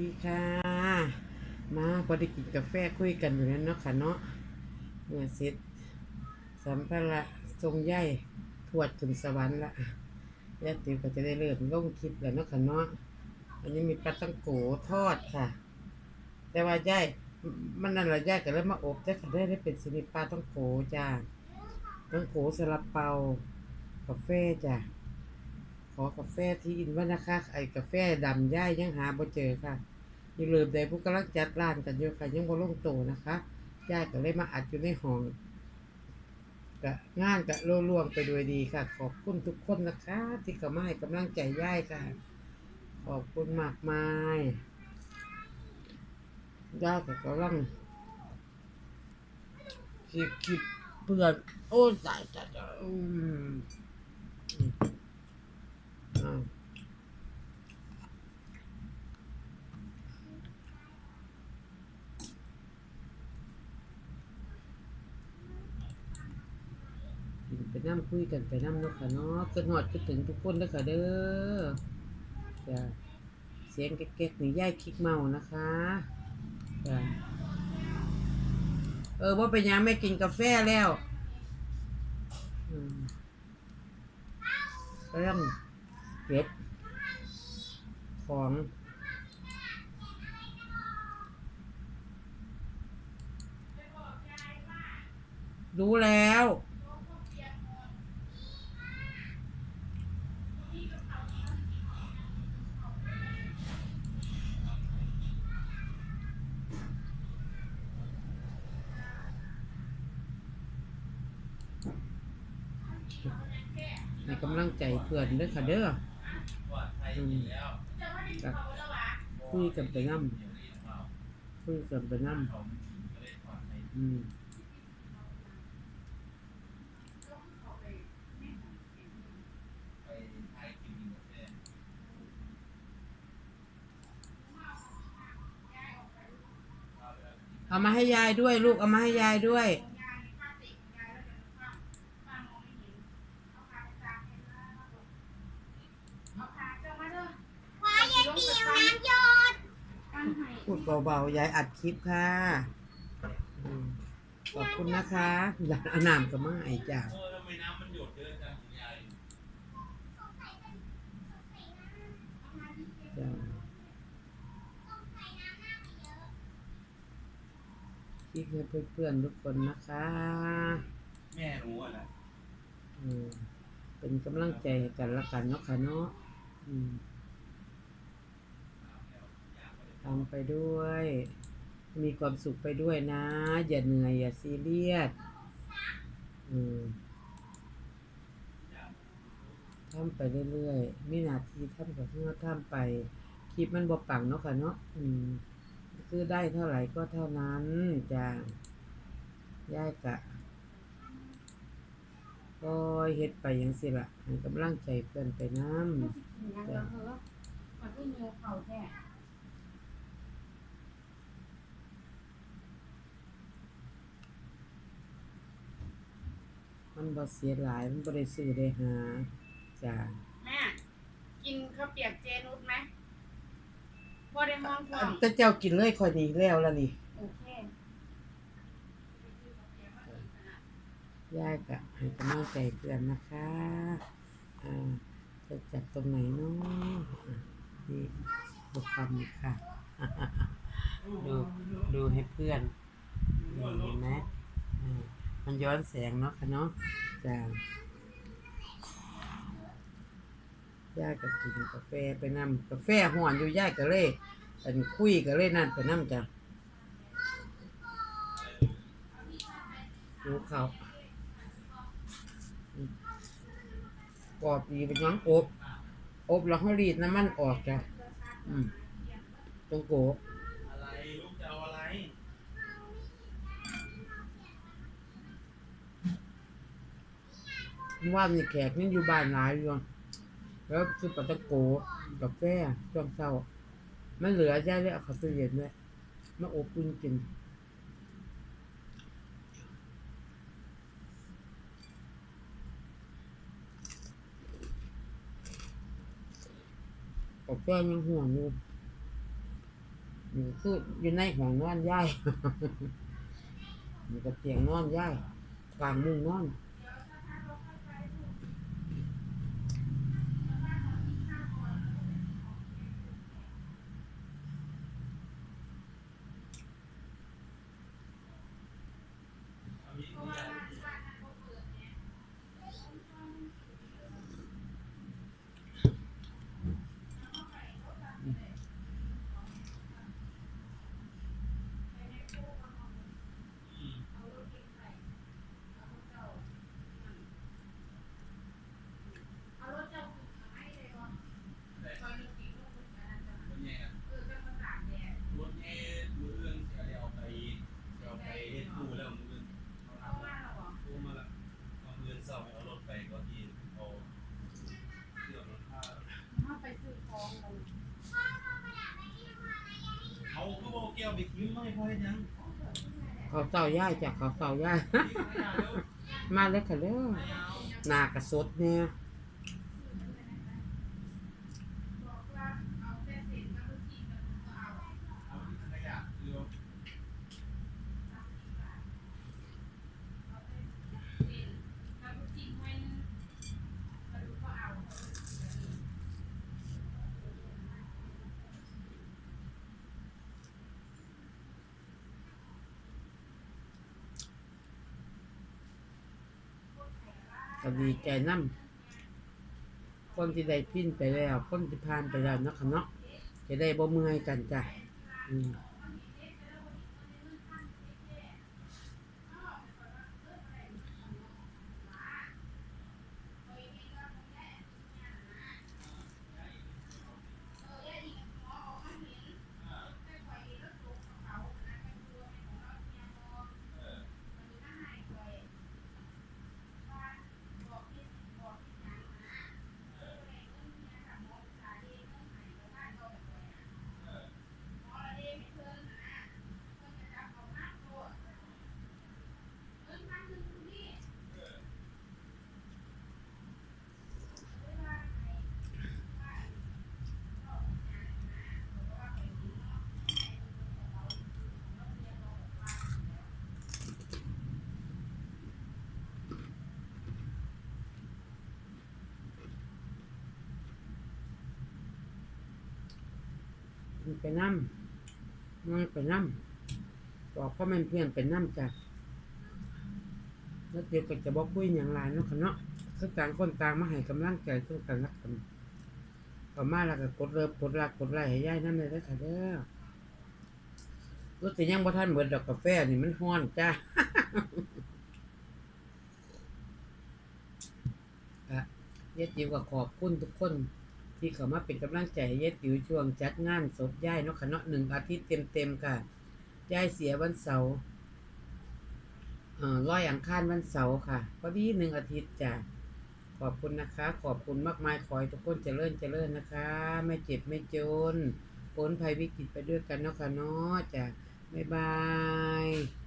ดีค่ะ มาพอได้กินกาแฟคุยกันอยู่นั้นเนาะค่ะเนาะเมื่อเสร็จสัมภาระทรงใหญ่ทวดถึงสวรรค์ละยาติ๋วก็จะได้เริ่มลงคลิปแล้วเนาะค่ะเนาะอันนี้มีปลาตังโกทอดค่ะ แต่ว่าย่ายมันนั่นแหละย่ายก็เลยมาอบแต่ค่ะได้ได้เป็นสินิปลาตังโกจ้าตังโกสลับเปากาแฟจ้ะขอกาแฟที่อินว่านะคะไอ้กาแฟดำย่ายยังหาบ่เจอค่ะ ยังลืมได้ผู้กำลังจัดร้านกันอยู่ค่ะยังบ่ลงโตนะคะย่ายก็เลยมาอัดอยู่ในห้องกะงานกะล่วงไปด้วยดีค่ะ ขอบคุณทุกคนนะคะ ที่เข้ามาให้กำลังใจย่ายค่ะ ขอบคุณมากมายย่ายก็กำลังคิดคิดเพื่อนโอ้ตายตายตายอืม อ้าวกิ น้ำคุยกันไปน้ำเนาะค่ะเนาะขึ้นหอดคิดถึงทุกคนเด้อค่ะเด้อจ้ะเสียงแก๊กๆนี่ย่ายคิกเมานะคะจ้ะเออว่าไปนยังไม่กินกาแฟแล้วเริ่มเก็บของรู้แล้ว ให้กำลังใจเพื่อนเด้อค่ะเด้ออืมก็คุยกันไปนั่มคุยกันไปนั่มอืมเอามาให้ยายด้วย ลูกเอามาให้ยายด้วย ว้ายายติ๋วน้ำหยด พูดเบาๆยายอัดคลิปค่ะอืมขอบคุณนะคะยายอนามกับมาไอ้จ้าเออทำไมน้ำมันหยดเยอะจังคุณยายจ้าคลิปให้เพื่อนๆทุกคนนะคะแม่รู้อะนะ อืมเป็นกำลังใจให้กันละกันเนาะค่ะเนาะอืม ทำไปด้วย มีความสุขไปด้วยนะ อย่าเหนื่อย อย่าซีเรียสอืมทำไปเรื่อยๆ มีนาที่ทำกับเพื่อทำไป คลิปมันบ่ปังเนาะค่ะเนาะอืมคือได้เท่าไหร่ก็เท่านั้นจ้ายายกะก็เฮ็ดไปยังสิละให้กำลังใจเพื่อนไปน้ยังเหรอเหรอมันก็เงียเขาแท้ำมันบ่เสียหลาย มันบ่ได้ซื้อได้หาจ้าแม่กินข้าวเปียกเจนุชไหมพอได้ห้องท้องแต่เจ้ากินเลยค่อยนี้แล้วล่ะนี่โอเคย่ายกะให้กำลังใจเพื่อนนะคะอ่าจะจับตรงไหนเนาะอะนี่บุกคำค่ะ ดูดูให้เพื่อนนี่เห็นไหมอ่า มันย้อนแสงเนาะค่ะเนาะจ้าย่าก็กินกาแฟไปนำกาแฟห่อนอยู่ย่าก็เลยอันคุยก็เลยนั่นไปนำจ้ะดูเขากรอบดีเป็นหยังอบ อบแล้วเขารีดน้ำมันออกจ้ะ อืมตรงโกะ ว่ามีแขกนี่อยู่บ้านหลายอยู่แล้วคือปาตะโกกาแฟช่วงเช้ามันเหลือใช่เลยเอาเข้าตู้เย็นด้วยมาอบอุ่นกินกาแฟยังห่วงอยู่นี่คืออยู่ในห้องนอนยายนี่ก็เตียงนอนยายกลางมุ้งนอน เอามีดคุณยาย เอารถเจ้าขึ้นมาให้เลยบ่ ได้ ซอยหนึ่งสี่ลูกขึ้นมานั่นจ้ะ รถแง่ เออก็มาตากแดด รถแง่มือเรื่องเสียเดี๋ยวเอาไปเดี๋ยวเอาไปเฮ็ดตู้แล้วมืออื่นเอา เข้า ทำ มาแล้วบ่ ตู้มาละเอามือเสาร์เอารถไปก็ทีเอาเสื้อรถผ้า เอาไปซื้อของเลย เอาก็บอกแก้วไปทิ้งไม่พอ เขาเศร้าย่ายจากเขาเศร้าย่าย มาแล้วมาเลยค่ะเด้อไม่เอาหนากระสดเนี่ย บอกว่าเอาแต่เศษกับลูกชิ้นกับก็เอา เอาที่ขยะเรือ เศษกับลูกชิ้นไว้นึงแล้วลูกก็เอา ก็ดีใจน้ำคนที่ได้พิ้นไปแล้ว คนที่ผ่านไปแล้วเนาะคะเนาะจะได้บ่เมื่อยกันจ้ะอืม มันไปน้ำมันไปน้ำบอกพ่อแม่นเพื่อนไปน้ำจ้ะแล้วเดี๋ยวก็จะบอกคุยอย่างไรเนาะค่ะเนาะคือต่างคนต่างมาให้กำลังใจซึ่งกันและกันต่อมาแล้วก็กดเริ่มกดรักกดไลค์ให้ย่ายนั่นเลยเด้ค่ะเด้อรถแต่ยังบ่ทันเบิดดอกกาแฟนี่มันฮ้อนจ้าอะเย็ดจิวก็ขอบคุณทุกคน ที่เขามาเป็นกำลังใจเย็ดจิวช่วงจัดงานศพย่ายเนาะค่ะเนาะหนึ่งอาทิตย์เต็มๆค่ะย่ายเสียวันเสาร์อ่อร้อยอังคารวันเสาร์ค่ะพอดีหนึ่งอาทิตย์จ้ะขอบคุณนะคะ ขอบคุณมากมายขอให้ทุกคนเจริญเจริญนะคะ ไม่เจ็บไม่จนพ้นภัยวิกฤตไปด้วยกันเนาะค่ะเนาะจ้ะบ๊ายบาย